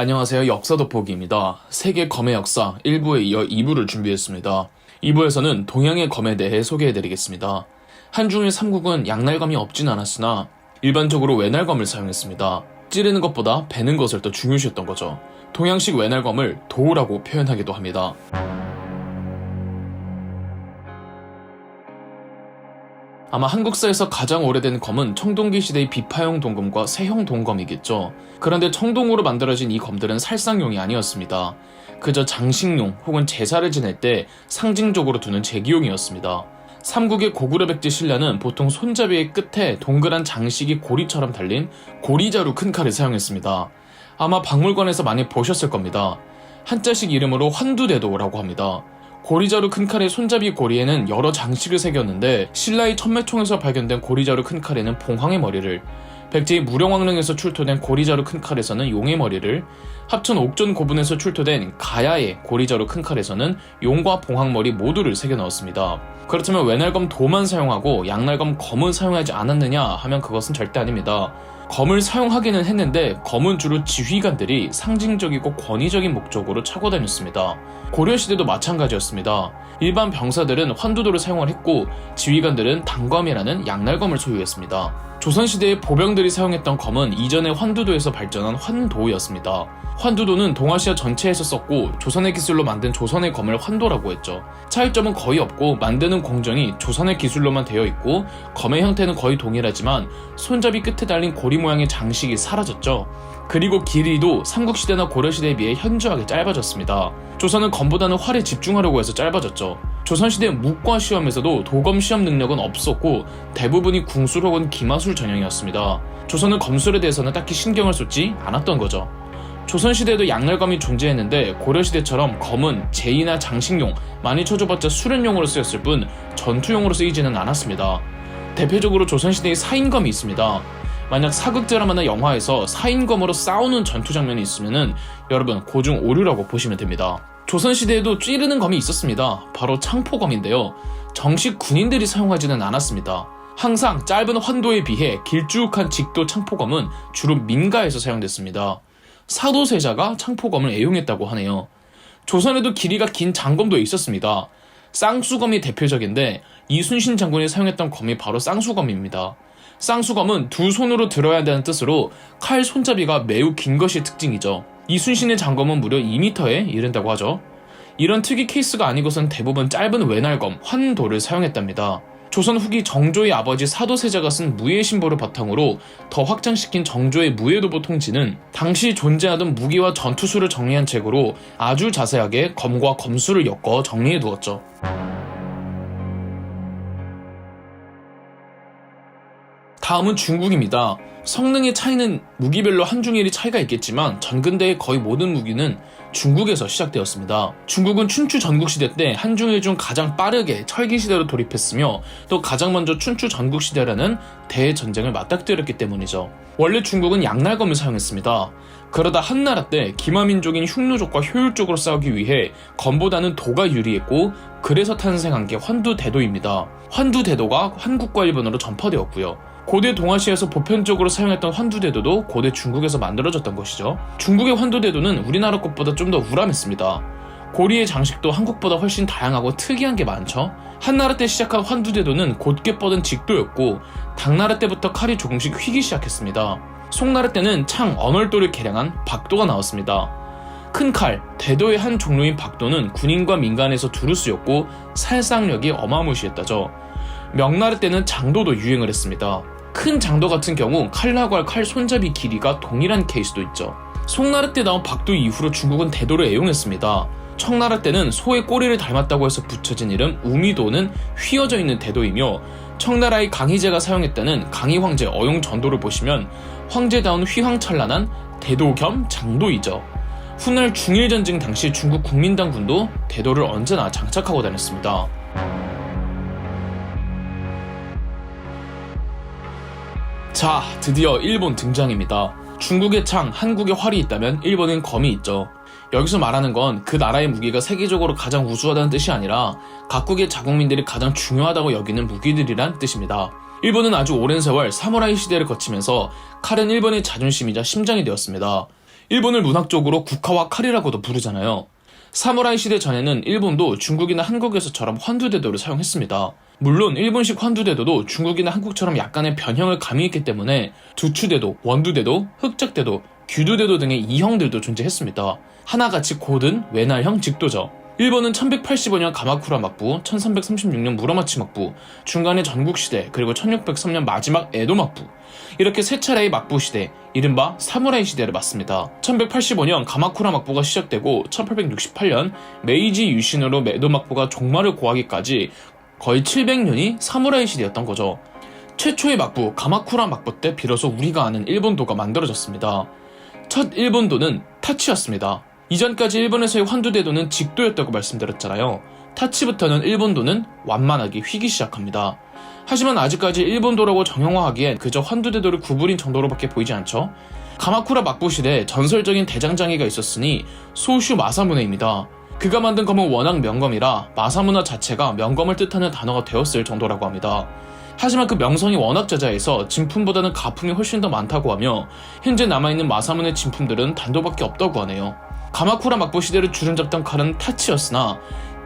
안녕하세요. 역사 돋보기입니다. 세계 검의 역사 1부에 이어 2부를 준비했습니다. 2부에서는 동양의 검에 대해 소개해드리겠습니다. 한중일 삼국은 양날검이 없진 않았으나 일반적으로 외날검을 사용했습니다. 찌르는 것보다 베는 것을 더 중요시했던 거죠. 동양식 외날검을 도우라고 표현하기도 합니다. 아마 한국사에서 가장 오래된 검은 청동기 시대의 비파형 동검과 세형 동검이겠죠. 그런데 청동으로 만들어진 이 검들은 살상용이 아니었습니다. 그저 장식용 혹은 제사를 지낼 때 상징적으로 두는 제기용이었습니다. 삼국의 고구려 백제 신라는 보통 손잡이의 끝에 동그란 장식이 고리처럼 달린 고리자루 큰 칼을 사용했습니다. 아마 박물관에서 많이 보셨을 겁니다. 한자식 이름으로 환두대도라고 합니다. 고리자루 큰 칼의 손잡이 고리에는 여러 장식을 새겼는데 신라의 천매총에서 발견된 고리자루 큰 칼에는 봉황의 머리를 백제의 무령왕릉에서 출토된 고리자루 큰 칼에서는 용의 머리를 합천 옥전 고분에서 출토된 가야의 고리자루 큰 칼에서는 용과 봉황 머리 모두를 새겨 넣었습니다. 그렇다면 외날검 도만 사용하고 양날검 검은 사용하지 않았느냐 하면 그것은 절대 아닙니다. 검을 사용하기는 했는데 검은 주로 지휘관들이 상징적이고 권위적인 목적으로 차고 다녔습니다. 고려시대도 마찬가지였습니다. 일반 병사들은 환두도를 사용을 했고 지휘관들은 단검이라는 양날검을 소유했습니다. 조선시대의 보병들이 사용했던 검은 이전의 환두도에서 발전한 환도였습니다. 환두도는 동아시아 전체에서 썼고 조선의 기술로 만든 조선의 검을 환도라고 했죠. 차이점은 거의 없고 만드는 공정이 조선의 기술로만 되어 있고 검의 형태는 거의 동일하지만 손잡이 끝에 달린 고리 모양의 장식이 사라졌죠. 그리고 길이도 삼국시대나 고려시대에 비해 현저하게 짧아졌습니다. 조선은 검보다는 활에 집중하려고 해서 짧아졌죠. 조선시대 묵과 시험에서도 도검 시험 능력은 없었고 대부분이 궁술 혹은 기마술 전형이었습니다. 조선은 검술에 대해서는 딱히 신경을 쏟지 않았던 거죠. 조선시대에도 양날검이 존재했는데 고려시대처럼 검은 제이나 장식용, 많이 쳐줘봤자 수련용으로 쓰였을 뿐 전투용으로 쓰이지는 않았습니다. 대표적으로 조선시대의 사인검이 있습니다. 만약 사극 드라마나 영화에서 사인검으로 싸우는 전투 장면이 있으면은 여러분 고중 오류라고 보시면 됩니다. 조선시대에도 찌르는 검이 있었습니다. 바로 창포검인데요. 정식 군인들이 사용하지는 않았습니다. 항상 짧은 환도에 비해 길쭉한 직도 창포검은 주로 민가에서 사용됐습니다. 사도세자가 창포검을 애용했다고 하네요. 조선에도 길이가 긴 장검도 있었습니다. 쌍수검이 대표적인데 이순신 장군이 사용했던 검이 바로 쌍수검입니다. 쌍수검은 두 손으로 들어야 한다는 뜻으로 칼 손잡이가 매우 긴 것이 특징이죠. 이순신의 장검은 무려 2m에 이른다고 하죠. 이런 특이 케이스가 아니고선 대부분 짧은 외날검, 환도를 사용했답니다. 조선 후기 정조의 아버지 사도세자가 쓴 무예 신보를 바탕으로 더 확장시킨 정조의 무예도보 통지는 당시 존재하던 무기와 전투수를 정리한 책으로 아주 자세하게 검과 검수를 엮어 정리해 두었죠. 다음은 중국입니다. 성능의 차이는 무기별로 한중일이 차이가 있겠지만 전근대의 거의 모든 무기는 중국에서 시작되었습니다. 중국은 춘추 전국시대 때 한중일 중 가장 빠르게 철기시대로 돌입했으며 또 가장 먼저 춘추 전국시대라는 대전쟁을 맞닥뜨렸기 때문이죠. 원래 중국은 양날검을 사용했습니다. 그러다 한나라 때 기마민족인 흉노족과 효율적으로 싸우기 위해 검보다는 도가 유리했고 그래서 탄생한 게 환두대도입니다. 환두대도가 한국과 일본으로 전파되었고요. 고대 동아시아에서 보편적으로 사용했던 환두대도도 고대 중국에서 만들어졌던 것이죠. 중국의 환두대도는 우리나라 것보다 좀 더 우람했습니다. 고리의 장식도 한국보다 훨씬 다양하고 특이한 게 많죠. 한나라 때 시작한 환두대도는 곧게 뻗은 직도였고 당나라 때부터 칼이 조금씩 휘기 시작했습니다. 송나라 때는 창 언얼도를 개량한 박도가 나왔습니다. 큰 칼, 대도의 한 종류인 박도는 군인과 민간에서 두루 쓰였고 살상력이 어마무시했다죠. 명나라 때는 장도도 유행을 했습니다. 큰 장도 같은 경우 칼라과 칼 손잡이 길이가 동일한 케이스도 있죠. 송나라 때 나온 박도 이후로 중국은 대도를 애용했습니다. 청나라 때는 소의 꼬리를 닮았다고 해서 붙여진 이름 우미도는 휘어져 있는 대도이며 청나라의 강희제가 사용했다는 강희 황제 어용 전도를 보시면 황제다운 휘황찬란한 대도 겸 장도이죠. 훗날 중일전쟁 당시 중국 국민당군도 대도를 언제나 장착하고 다녔습니다. 자, 드디어 일본 등장입니다. 중국의 창, 한국의 활이 있다면 일본엔 검이 있죠. 여기서 말하는 건 그 나라의 무기가 세계적으로 가장 우수하다는 뜻이 아니라 각국의 자국민들이 가장 중요하다고 여기는 무기들이란 뜻입니다. 일본은 아주 오랜 세월 사무라이 시대를 거치면서 칼은 일본의 자존심이자 심장이 되었습니다. 일본을 문학적으로 국화와 칼이라고도 부르잖아요. 사무라이 시대 전에는 일본도 중국이나 한국에서처럼 환두대도를 사용했습니다. 물론 일본식 환두대도도 중국이나 한국처럼 약간의 변형을 가미했기 때문에 두추대도, 원두대도, 흑작대도, 규두대도 등의 이형들도 존재했습니다. 하나같이 고든 외날형 직도죠. 일본은 1185년 가마쿠라 막부, 1336년 무라마치 막부, 중간에 전국시대, 그리고 1603년 마지막 에도 막부. 이렇게 세 차례의 막부 시대, 이른바 사무라이 시대를 맞습니다. 1185년 가마쿠라 막부가 시작되고 1868년 메이지 유신으로 에도 막부가 종말을 고하기까지 거의 700년이 사무라이 시대였던 거죠. 최초의 막부 가마쿠라 막부 때 비로소 우리가 아는 일본도가 만들어졌습니다. 첫 일본도는 타치였습니다. 이전까지 일본에서의 환두대도는 직도였다고 말씀드렸잖아요. 타치부터는 일본도는 완만하게 휘기 시작합니다. 하지만 아직까지 일본도라고 정형화하기엔 그저 환두대도를 구부린 정도로밖에 보이지 않죠? 가마쿠라 막부 시대 전설적인 대장장이가 있었으니 소슈 마사무네입니다. 그가 만든 검은 워낙 명검이라 마사무나 자체가 명검을 뜻하는 단어가 되었을 정도라고 합니다. 하지만 그 명성이 워낙 저자해서 진품보다는 가품이 훨씬 더 많다고 하며 현재 남아있는 마사문의 진품들은 단도밖에 없다고 하네요. 가마쿠라 막부 시대를 주름잡던 칼은 타치였으나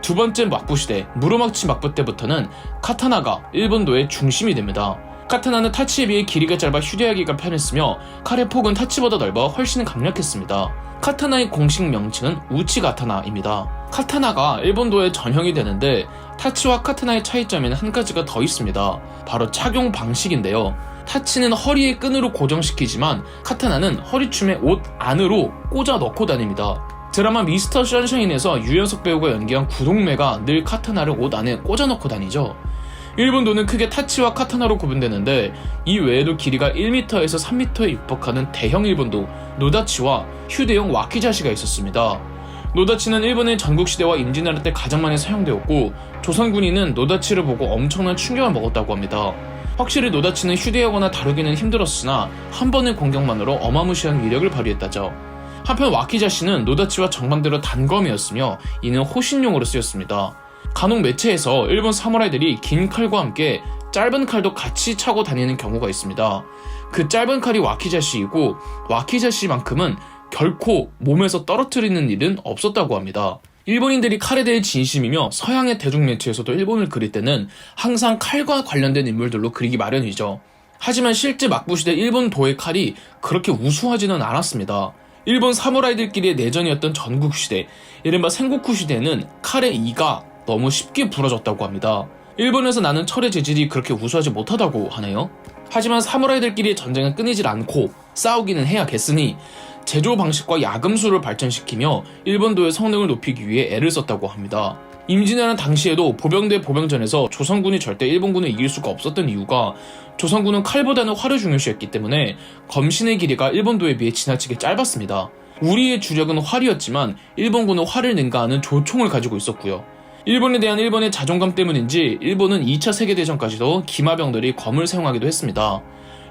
두 번째 막부 시대 무로막치 막부 때부터는 카타나가 일본도의 중심이 됩니다. 카타나는 타치에 비해 길이가 짧아 휴대하기가 편했으며 칼의 폭은 타치보다 넓어 훨씬 강력했습니다. 카타나의 공식 명칭은 우치가타나입니다. 카타나가 일본도의 전형이 되는데 타치와 카타나의 차이점에는 한 가지가 더 있습니다. 바로 착용 방식인데요. 타치는 허리에 끈으로 고정시키지만 카타나는 허리춤에 옷 안으로 꽂아 넣고 다닙니다. 드라마 미스터 션샤인에서 유연석 배우가 연기한 구동매가 늘 카타나를 옷 안에 꽂아 넣고 다니죠. 일본 도는 크게 타치와 카타나로 구분되는데 이 외에도 길이가 1m에서 3m에 육박하는 대형 일본도 노다치와 휴대용 와키자시가 있었습니다. 노다치는 일본의 전국시대와 임진왜란 때 가장 많이 사용되었고 조선 군인은 노다치를 보고 엄청난 충격을 먹었다고 합니다. 확실히 노다치는 휴대하거나 다루기는 힘들었으나 한 번의 공격만으로 어마무시한 위력을 발휘했다죠. 한편 와키자시는 노다치와 정반대로 단검이었으며 이는 호신용으로 쓰였습니다. 간혹 매체에서 일본 사무라이들이 긴 칼과 함께 짧은 칼도 같이 차고 다니는 경우가 있습니다. 그 짧은 칼이 와키자시이고 와키자시만큼은 결코 몸에서 떨어뜨리는 일은 없었다고 합니다. 일본인들이 칼에 대해 진심이며 서양의 대중 매체에서도 일본을 그릴 때는 항상 칼과 관련된 인물들로 그리기 마련이죠. 하지만 실제 막부시대 일본 도의 칼이 그렇게 우수하지는 않았습니다. 일본 사무라이들끼리의 내전이었던 전국시대, 이른바 생고쿠 시대는 칼의 이가 너무 쉽게 부러졌다고 합니다. 일본에서 나는 철의 재질이 그렇게 우수하지 못하다고 하네요. 하지만 사무라이들끼리의 전쟁은 끊이질 않고 싸우기는 해야겠으니 제조 방식과 야금수를 발전시키며 일본도의 성능을 높이기 위해 애를 썼다고 합니다. 임진왜란 당시에도 보병 대 보병전에서 조선군이 절대 일본군을 이길 수가 없었던 이유가 조선군은 칼보다는 활을 중요시했기 때문에 검신의 길이가 일본도에 비해 지나치게 짧았습니다. 우리의 주력은 활이었지만 일본군은 활을 능가하는 조총을 가지고 있었고요. 일본에 대한 일본의 자존감 때문인지 일본은 2차 세계대전까지도 기마병들이 검을 사용하기도 했습니다.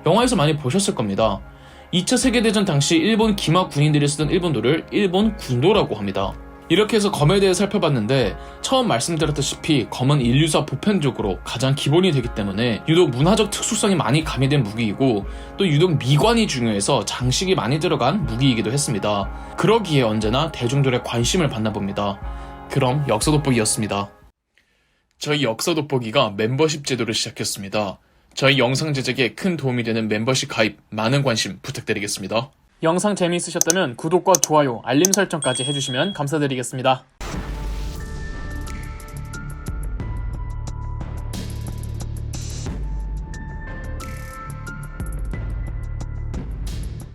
영화에서 많이 보셨을 겁니다. 2차 세계대전 당시 일본 기마 군인들이 쓰던 일본도를 일본 군도라고 합니다. 이렇게 해서 검에 대해 살펴봤는데 처음 말씀드렸다시피 검은 인류사 보편적으로 가장 기본이 되기 때문에 유독 문화적 특수성이 많이 가미된 무기이고 또 유독 미관이 중요해서 장식이 많이 들어간 무기이기도 했습니다. 그러기에 언제나 대중들의 관심을 받나 봅니다. 그럼 역사 돋보기였습니다. 저희 역사 돋보기가 멤버십 제도를 시작했습니다. 저희 영상 제작에 큰 도움이 되는 멤버십 가입 많은 관심 부탁드리겠습니다. 영상 재미있으셨다면 구독과 좋아요, 알림 설정까지 해주시면 감사드리겠습니다.